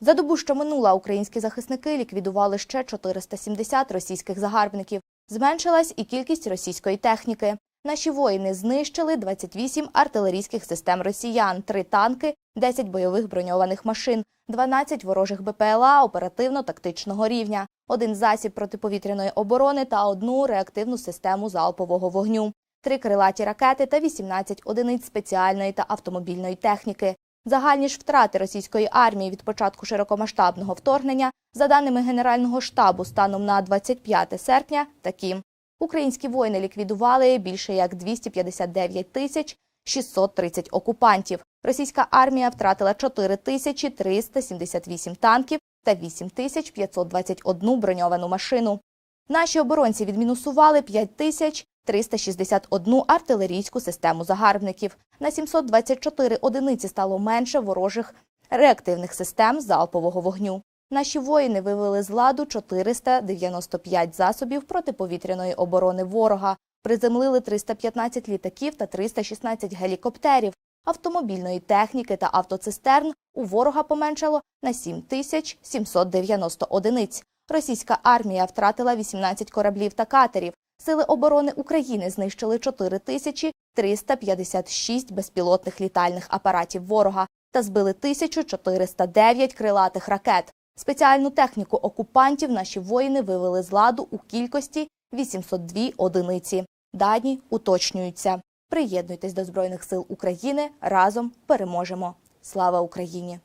За добу, що минула, українські захисники ліквідували ще 470 російських загарбників. Зменшилась і кількість російської техніки. Наші воїни знищили 28 артилерійських систем росіян, 3 танки, 10 бойових броньованих машин, 12 ворожих БПЛА оперативно-тактичного рівня, один засіб протиповітряної оборони та одну реактивну систему залпового вогню, три крилаті ракети та 18 одиниць спеціальної та автомобільної техніки. Загальні ж втрати російської армії від початку широкомасштабного вторгнення, за даними Генерального штабу, станом на 25 серпня, такі. Українські воїни ліквідували більше як 259 тисяч 630 окупантів. Російська армія втратила 4 тисячі 378 танків та 8 тисяч 521 броньовану машину. Наші оборонці відмінусували 5 тисяч 361 артилерійську систему загарбників. На 724 одиниці стало менше ворожих реактивних систем залпового вогню. Наші воїни вивели з ладу 495 засобів протиповітряної оборони ворога, приземлили 315 літаків та 316 гелікоптерів, автомобільної техніки та автоцистерн у ворога поменшало на 7790 одиниць. Російська армія втратила 18 кораблів та катерів. Сили оборони України знищили 4356 безпілотних літальних апаратів ворога та збили 1409 крилатих ракет. Спеціальну техніку окупантів наші воїни вивели з ладу у кількості 802 одиниці. Дані уточнюються. Приєднуйтесь до Збройних сил України. Разом переможемо. Слава Україні!